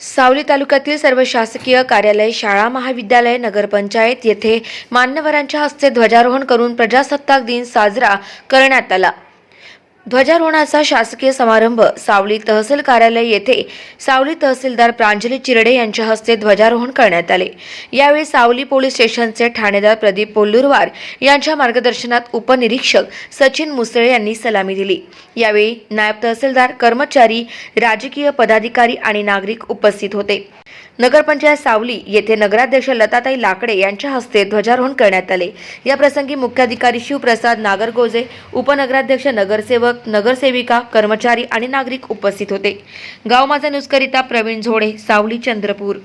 सावली तालुक्यातील सर्व शासकीय कार्यालय शाळा महाविद्यालय नगरपंचायत येथे मान्यवरांच्या हस्ते ध्वजारोहण करून प्रजासत्ताक दिन साजरा करण्यात आला. ध्वजारोहणाचा शासकीय समारंभ सावली तहसील कार्यालय येथे सावली तहसीलदार प्रांजली चिरडे यांच्या हस्ते ध्वजारोहण करण्यात आले. यावेळी सावली पोलीस स्टेशनचे ठाणेदार प्रदीप पोल्लुरवार यांच्या मार्गदर्शनात उपनिरीक्षक सचिन मुसळे यांनी सलामी दिली. यावेळी नायब तहसीलदार कर्मचारी राजकीय पदाधिकारी आणि नागरिक उपस्थित होते. नगरपंचायत सावली येथे नगराध्यक्ष लताताई लाकडे यांच्या हस्ते ध्वजारोहण करण्यात आले. या प्रसंगी मुख्याधिकारी शिवप्रसाद नागरगोजे उपनगराध्यक्ष नगरसेवक नगरसेविका कर्मचारी आणि नागरिक उपस्थित होते. गाव माझा न्यूजकरिता प्रवीण झोडे सावली चंद्रपूर.